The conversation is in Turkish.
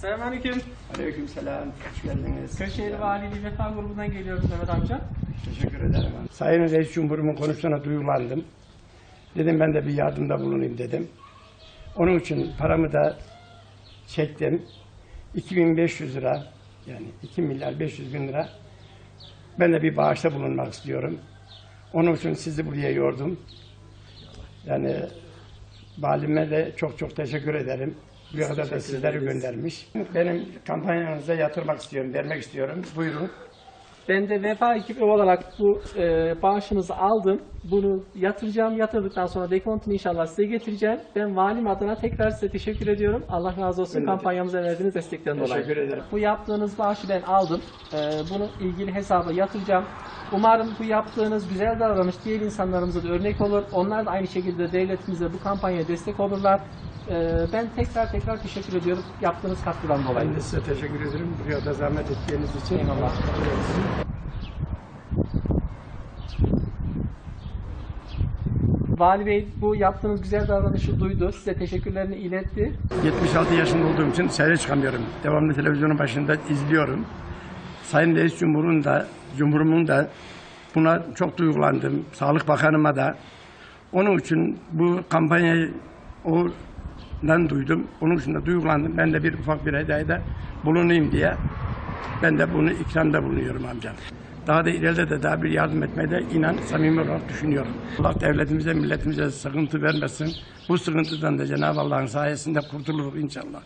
Selamünaleyküm. Aleykümselam, hoş geldiniz. Kırşehir Valiliği Vefa grubundan geliyoruz Mehmet amca. Teşekkür ederim. Sayın Reis Cumhur'umun konuştuğuna duygulandım. Dedim ben de bir yardımda bulunayım dedim. Onun için paramı da çektim. 2500 lira yani 2 milyar 500 bin lira ben de bir bağışta bulunmak istiyorum. Onun için sizi buraya yordum. Yani valime de çok çok teşekkür ederim. Bir kadar da sizleri göndermiş. Benim kampanyanıza yatırmak istiyorum, vermek istiyorum. Buyurun. Ben de Vefa ekibi olarak bu e, bağışınızı aldım. Bunu yatıracağım. Yatırdıktan sonra dekontunu inşallah size getireceğim. Ben valim adına tekrar size teşekkür ediyorum. Allah razı olsun de kampanyamıza verdiğiniz destekten dolayı. Teşekkür ederim. Bu yaptığınız bağışı ben aldım. E, bunu ilgili hesaba yatıracağım. Umarım bu yaptığınız güzel davranış diğer insanlarımıza da örnek olur. Onlar da aynı şekilde devletimize bu kampanyaya destek olurlar. E, ben tekrar tekrar teşekkür ediyorum yaptığınız katkıdan dolayı. Ben de size teşekkür ederim. Buraya da zahmet ettiğiniz için. Eyvallah. Vali Bey bu yaptığınız güzel davranışı duydu. Size teşekkürlerini iletti. 76 yaşında olduğum için seyre çıkamıyorum. Devamlı televizyonun başında izliyorum. Sayın Reis Cumhur'un da, Cumhur'umun da buna çok duygulandım. Sağlık Bakanıma da. Onun için bu kampanyayı ondan duydum. Onun için de duygulandım. Ben de bir ufak bir hediyede bulunayım diye. Ben de bunu ikramda bulunuyorum amcam. Daha da ileride de daha bir yardım etmeye de inan samimi olarak düşünüyorum. Allah devletimize, milletimize sıkıntı vermesin. Bu sıkıntıdan da Cenab-ı Allah'ın sayesinde kurtuluruz inşallah.